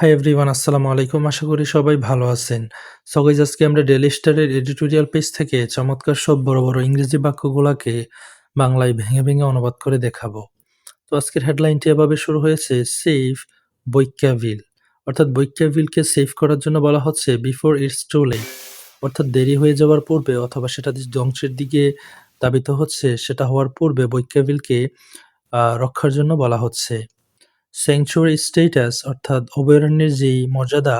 Hi everyone আসসালামু আলাইকুম। আশা করি সবাই ভালো আছেন। সো আজকে আমরা ডেলি স্টারের এডিটোরিয়াল পেজ থেকে চমৎকার সব বড় বড় ইংরেজি বাক্যগুলোকে বাংলায় ভেঙে ভেঙে অনুবাদ করে দেখাবো। তো আজকের হেডলাইনটি এভাবে শুরু হয়েছে সেভ বৈক্যাভিল অর্থাৎ বৈক্যাভিলকে সেভ করার জন্য বলা হচ্ছে বিফোর ইটস টু লেট অর্থাৎ দেরি হয়ে যাওয়ার পূর্বে অথবা সেটা ধ্বংসের দিকে দাবিত হচ্ছে, সেটা হওয়ার পূর্বে বৈক্যাভিলকে রক্ষার জন্য বলা হচ্ছে। স্যাংচুয়ারি স্টেটাস অর্থাৎ অভয়ারণ্যের যেই মর্যাদা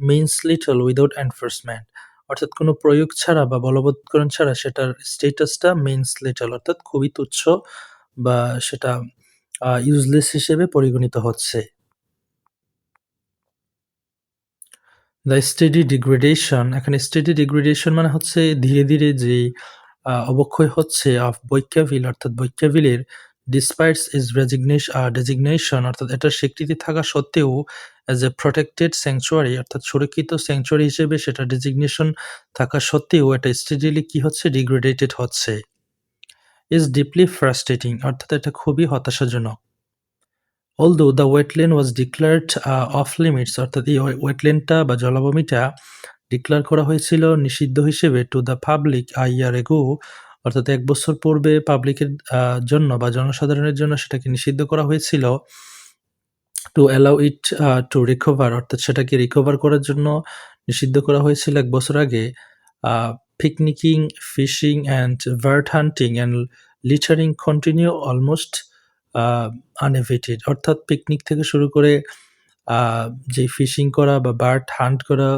মিনস লিটল উইদাউট এনফোর্সমেন্ট অর্থাৎ কোনো প্রয়োগ ছাড়া বা বলবৎকরণ ছাড়া সেটার স্টেটাসটা মিনস লিটল অর্থাৎ খুবই তুচ্ছ বা সেটা ইউজলেস হিসেবে পরিগণিত হচ্ছে। দ্য স্টেডি ডিগ্রেডেশন এখানে স্টেডি ডিগ্রেডেশন মানে হচ্ছে ধীরে ধীরে যে অবক্ষয় হচ্ছে অফ বৈক্যাভিল অর্থাৎ বৈক্যাভিলের despite its is resignation designation অর্থাৎ এটার স্বীকৃতি থাকা সত্ত্বেও অ্যাজ এ প্রোটেক্টেড স্যাংচুয়ারি অর্থাৎ সুরক্ষিত স্যাংচুয়ারি হিসেবে সেটা ডেজিগনেশন থাকা সত্ত্বেও, এটা স্টেডিলি কি হচ্ছে? ডিগ্রেডেটেড হচ্ছে। ইজ ডিপলি ফ্রাস্ট্রেটিং অর্থাৎ এটা খুবই হতাশাজনক। Although the wetland was declared off limits অর্থাৎ এই ওয়েটল্যান্ডটা বা জলাভূমিটা ডিক্লার করা হয়েছিল নিষিদ্ধ হিসেবে to the public a year ago অর্থাৎ এক বছর পূর্বে পাবলিকের জন্য বা জনসাধারণের জন্য সেটাকে নিষিদ্ধ করা হয়েছিল to allow it to recover অর্থাৎ সেটাকে রিকভার করার জন্য নিষিদ্ধ করা হয়েছিল এক বছর আগে। Picnicking fishing and bird hunting and littering continue almost unabated অর্থাৎ পিকনিক থেকে শুরু করে যে ফিশিং করা বা বার্ড হান্ট করা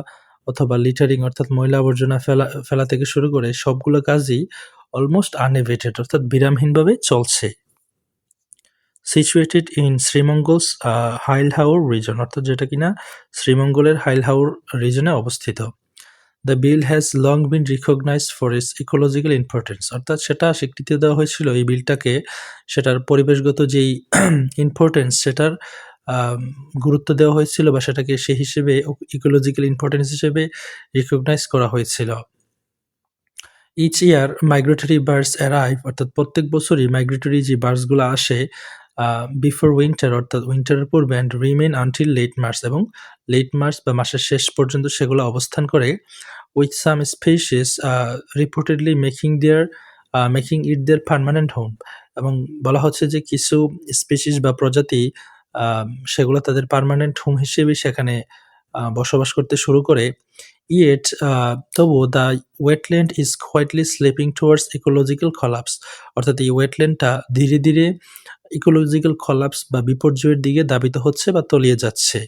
অথবা লিটারিং অর্থাৎ ময়লা আবর্জনা ফেলা ফেলা থেকে শুরু করে সবগুলো কাজই অলমোস্ট আনএভিটেড অর্থাৎ বিরামহীনভাবে চলছে। Situated in Sreemangal's Hail Haor region অর্থাৎ যেটা কিনা শ্রীমঙ্গলের হাইলহাউর রিজনে অবস্থিত। The beel has long been recognise for its ecological importance অর্থাৎ সেটা স্বীকৃতি দেওয়া হয়েছিল এই বিলটাকে, সেটার পরিবেশগত যেই ইম্পর্টেন্স সেটার গুরুত্ব দেওয়া হয়েছিল বা সেটাকে সেই হিসেবে ইকোলজিক্যাল ইম্পর্টেন্স হিসেবে রিকগনাইজ করা হয়েছিল। Each year migratory birds arrive অর্থাৎ প্রত্যেক বছরই মাইগ্রেটরি যে বার্ডসগুলো আসে বিফোর উইন্টার অর্থাৎ উইন্টারের পূর্বে and remain until late March এবং লেট মার্চ বা মাসের শেষ পর্যন্ত সেগুলো অবস্থান করে with some species reportedly making their making it their permanent home এবং বলা হচ্ছে যে কিছু স্পেসিস বা প্রজাতি সেগুলো তাদের পার্মানেন্ট হোম হিসেবে সেখানে বসবাস করতে শুরু করে। ইয়েট তবু the wetland is quietly slipping towards ecological collapse অর্থাৎ এই ওয়েটল্যান্ডটা ধীরে ধীরে ইকোলজিক্যাল কলাপস বা বিপর্যয়ের দিকে দাবিত হচ্ছে বা তলিয়ে যাচ্ছে।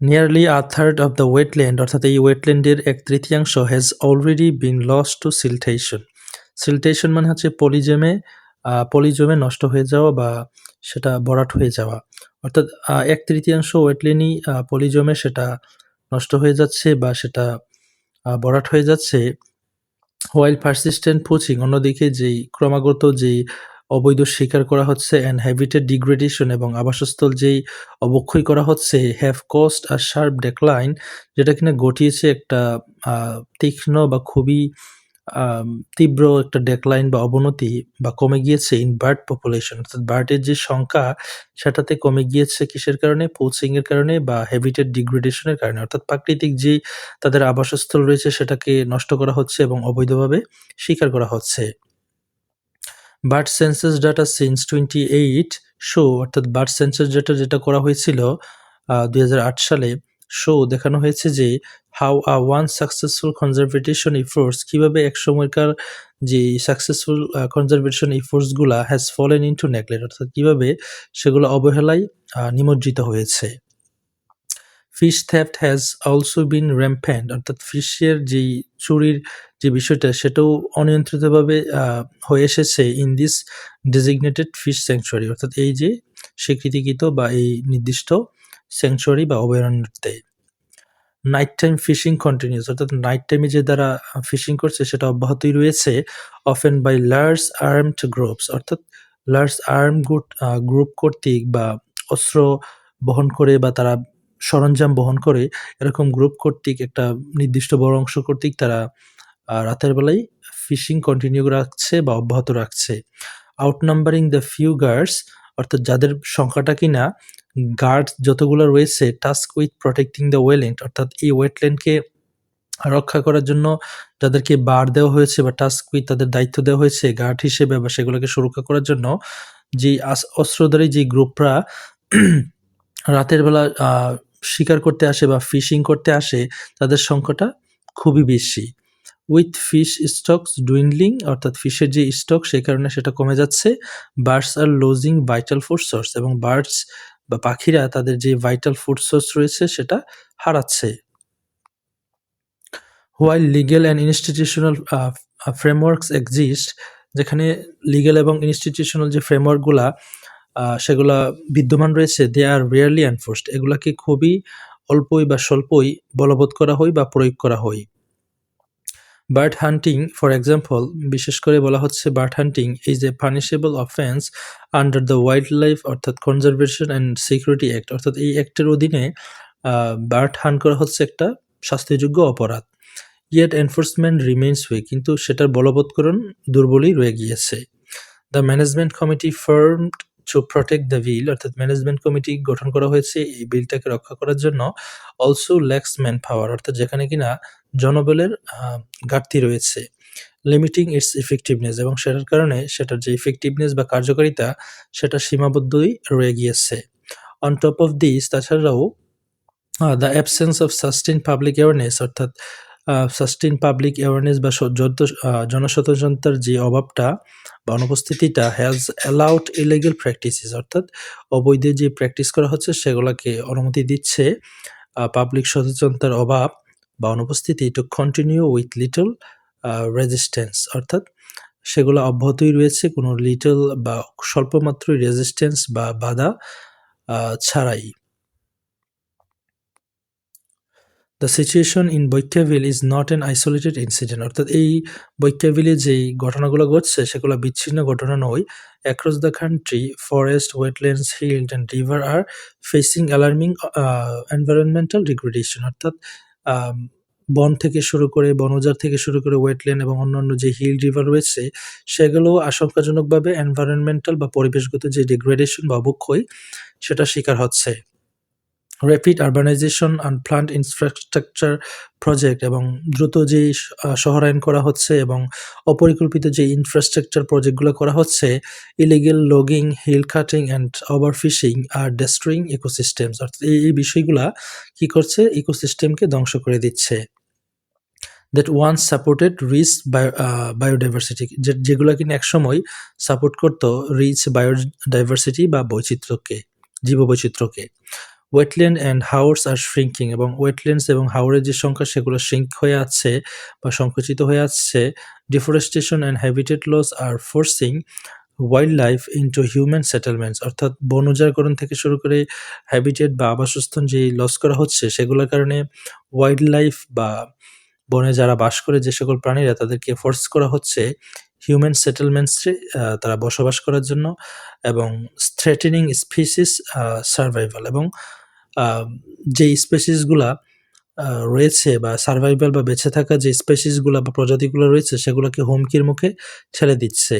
Nearly a third of the wetland অর্থাৎ এই ওয়েটল্যান্ডের এক তৃতীয়াংশ has already been lost to siltation siltation মানে হচ্ছে পলিজমে পলিজমে নষ্ট হয়ে যাওয়া বা সেটা বরাট হয়ে যাওয়া। অর্থাৎ আহ, এক তৃতীয়াংশ ওয়েটল্যান্ডই পলিজমে সেটা নষ্ট হয়ে যাচ্ছে বা সেটা বরাট হয়ে যাচ্ছে হোয়াইল পারসিস্টেন্ট পোচিং অন্যদিকে যেই ক্রমাগত যেই অবৈধ শিকার করা হচ্ছে অ্যান্ড হ্যাবিটেড ডিগ্রেডেশন এবং আবাসস্থল যেই অবক্ষয় করা হচ্ছে have caused a sharp decline যেটা কিনা ঘটিয়েছে একটা তীক্ষ্ণ বা খুবই তীব্র একটা ডেকলাইন বা অবনতি বা কমে গিয়েছে ইন বার্ড পপুলেশন অর্থাৎ বার্ডের যে সংখ্যা, সেটাতে কমে গিয়েছে কিসের কারণে? পোচিং এর কারণে বা হ্যাবিটেড ডিগ্রেডেশনের কারণে। অর্থাৎ প্রাকৃতিক যে তাদের আবাসস্থল রয়েছে, সেটাকে নষ্ট করা হচ্ছে এবং অবৈধভাবে স্বীকার করা হচ্ছে। Bird census data since twenty eight show অর্থাৎ বার্ড সেন্সাস ডাটা যেটা করা হয়েছিল দুই হাজার আট সালে শো দেখানো হয়েছে যে how a once successful conservation efforts কীভাবে এক সময়কার যে সাকসেসফুল কনজারভেশন ইফোর্টসগুলা হ্যাজ ফলেন ইনটু নেগলেক্ট অর্থাৎ কীভাবে সেগুলো অবহেলায় নিমজ্জিত হয়েছে। Fish theft has also been rampant অর্থাৎ ফিশের যেই চুরির যে বিষয়টা, সেটাও অনিয়ন্ত্রিতভাবে হয়ে এসেছে in this designated fish sanctuary অর্থাৎ এই যে স্বীকৃতিকৃত বা এই নির্দিষ্ট স্যাংচুয়ারি বা অভয়ারণ্যতে। নাইট টাইম ফিশিং কন্টিনিউস অর্থাৎ নাইট টাইমে যে দ্বারা ফিশিং করছে সেটা অব্যাহতই রয়েছে often by large armed groups অর্থাৎ লার্জ আর্ম গ্রুপ কর্তৃক বা অস্ত্র বহন করে বা তারা সরঞ্জাম বহন করে, এরকম গ্রুপ কর্তৃক একটা নির্দিষ্ট বড় অংশ কর্তৃক তারা রাতের বেলায় ফিশিং কন্টিনিউ রাখছে বা অব্যাহত রাখছে। Out numbering the few guards অর্থাৎ যাদের সংখ্যাটা কিনা গার্ড যতগুলো রয়েছে tasked with protecting the wetland অর্থাৎ এই ওয়েটল্যান্ডকে রক্ষা করার জন্য যাদেরকে বার দেওয়া হয়েছে বা টাস্ক উইথ তাদের দায়িত্ব দেওয়া হয়েছে গার্ড হিসেবে বা সেগুলোকে সুরক্ষা করার জন্য। যে অস্ত্রধারী যে গ্রুপরা রাতের বেলা শিকার করতে আসে বা ফিশিং করতে আসে, তাদের সংখ্যাটা খুবই বেশি। উইথ ফিশ স্টকস ডুইনলিং অর্থাৎ ফিশের যে স্টক সেই কারণে সেটা কমে যাচ্ছে। Birds are losing vital food source এবং বার্ডস বা পাখিরা তাদের যে ভাইটাল ফুড সোর্স রয়েছে সেটা হারাচ্ছে। While legal and institutional frameworks exist যেখানে লিগেল এবং ইনস্টিটিউশনাল যে ফ্রেমওয়ার্কগুলা সেগুলা বিদ্যমান রয়েছে দে আর রিয়ারলি এনফোর্সড এগুলাকে খুবই অল্পই বা স্বল্পই বলবৎ করা হয় বা প্রয়োগ করা হয়। বার্ড হান্টিং ফর এক্সাম্পল বিশেষ করে বলা হচ্ছে bird hunting is a punishable offence under the wildlife অর্থাৎ কনজারভেশন অ্যান্ড সিকিউরিটি অ্যাক্ট অর্থাৎ এই অ্যাক্টের অধীনে বার্ড হান্ট করা হচ্ছে একটা শাস্তিযোগ্য অপরাধ। ইয়েট এনফোর্সমেন্ট রিমেইনস উইক কিন্তু সেটার বলবৎকরণ দুর্বলই রয়ে গিয়েছে। The management committee formed to protect the beel অর্থাৎ ম্যানেজমেন্ট কমিটি গঠন করা হয়েছে এই বিলটাকে রক্ষা করার জন্য অলসো ল্যাক্স ম্যান পাওয়ার অর্থাৎ যেখানে কিনা জনবলের ঘাটতি রয়েছে লিমিটিং ইটস ইফেক্টিভনেস এবং সেটার কারণে সেটার যে ইফেক্টিভনেস বা কার্যকারিতা, সেটা সীমাবদ্ধই রয়ে গিয়েছে। অন টপ অফ দিস তাছাড়াও the absence of sustained public awareness অর্থাৎ সাস্টেন পাবলিক অ্যাওয়ারনেস বা জনসচেতনতার যে অভাবটা বা অনুপস্থিতিটা হ্যাজ অ্যালাউড ইলিগেল প্র্যাকটিসেস অর্থাৎ অবৈধ যে প্র্যাকটিস করা হচ্ছে সেগুলোকে অনুমতি দিচ্ছে পাবলিক সচেতনতার অভাব বা অনুপস্থিতি to continue with little resistance অর্থাৎ সেগুলো অব্যাহতই রয়েছে, কোনো লিটল বা স্বল্পমাত্রই রেজিস্ট্যান্স বা বাধা ছাড়াই। The situation in Baikka Beel is not an isolated incident অর্থাৎ এই বৈক্যাভিলে যেই ঘটনাগুলো ঘটছে, সেগুলো বিচ্ছিন্ন ঘটনা নয়। Across the country forest wetlands hill and river are facing alarming environmental degradation অর্থাৎ বন থেকে শুরু করে বনজার থেকে শুরু করে ওয়েটল্যান্ড এবং অন্যান্য যে হিল রিভার রয়েছে সেগুলো আশঙ্কাজনকভাবে এনভায়রনমেন্টাল বা পরিবেশগত যে ডিগ্রেডেশন বা অবক্ষয়, সেটা শিকার হচ্ছে। Rapid urbanisation and plant infrastructure project এবং দ্রুত যেই শহরায়ন করা হচ্ছে এবং অপরিকল্পিত যে ইনফ্রাস্ট্রাকচার প্রজেক্টগুলো করা হচ্ছে illegal logging hill cutting and overfishing R destroying ecosystems অর্থাৎ এই এই বিষয়গুলা কি করছে? ইকোসিস্টেমকে ধ্বংস করে দিচ্ছে। That once supported rich biodiversity যে, যেগুলো কিনা একসময় সাপোর্ট করতো রিচ বায়োডাইভার্সিটি বা বৈচিত্র্যকে, জীববৈচিত্র্যকে। Wetland and haors are shrinking এবং ওয়েটল্যান্ডস এবং হাওরের যে সংখ্যা সেগুলো শ্রিঙ্ক হয়ে আছে বা সংকুচিত হয়ে আসছে deforestation and habitat loss R forcing wildlife into human settlements অর্থাৎ বন উজাড়করণ থেকে শুরু করে হ্যাবিটেট বা আবাসস্থল যে লস করা হচ্ছে, সেগুলোর কারণে ওয়াইল্ড লাইফ বা বনে যারা বাস করে যে সকল প্রাণীরা তাদেরকে ফোর্স করা হচ্ছে হিউম্যান সেটেলমেন্টসে তারা বসবাস করার জন্য এবং থ্রেটেনিং স্পিসিস সার্ভাইভাল এবং যে স্পেসিসগুলা রয়েছে বা সার্ভাইভাল বা বেঁচে থাকা যে স্পেসিসগুলো বা প্রজাতিগুলো রয়েছে, সেগুলোকে হুমকির মুখে ছেড়ে দিচ্ছে।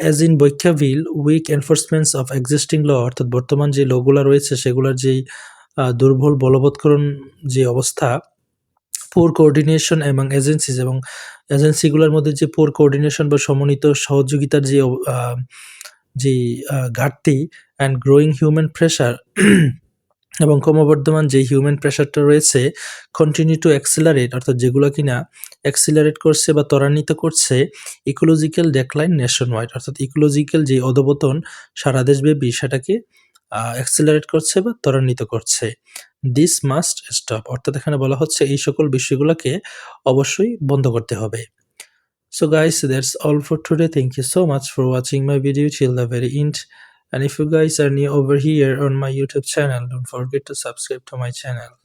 As in বৈখ্যাভিল weak enforcements of existing law অর্থাৎ বর্তমান যে লগুলো রয়েছে, সেগুলোর যেই দুর্বল বলবৎকরণ যে অবস্থা পোর কোঅর্ডিনেশন এবং এজেন্সিস এবং এজেন্সিগুলোর মধ্যে যে পোর কোঅর্ডিনেশন বা সমন্বিত সহযোগিতার যে যে ঘাটতি অ্যান্ড গ্রোয়িং হিউম্যান প্রেশার এবং ক্রমবর্ধমান যে হিউম্যান প্রেশারটা রয়েছে কন্টিনিউ টু অ্যাক্সিলারেট অর্থাৎ যেগুলো কিনা অ্যাক্সিলারেট করছে বা ত্বরান্বিত করছে ইকোলজিক্যাল ডেকলাইন নেশন ওয়াইড অর্থাৎ ইকোলজিক্যাল যে অধবতন সারা দেশব্যাপী সেটাকে অ্যাক্সিলারেট করছে বা ত্বরান্বিত করছে দিস মাস্ট স্টপ অর্থাৎ এখানে বলা হচ্ছে এই সকল বিষয়গুলোকে অবশ্যই বন্ধ করতে হবে so guys that's all for today. Thank you so much for watching my video till the very end. And if you guys are new over here on my YouTube channel, don't forget to subscribe to my channel.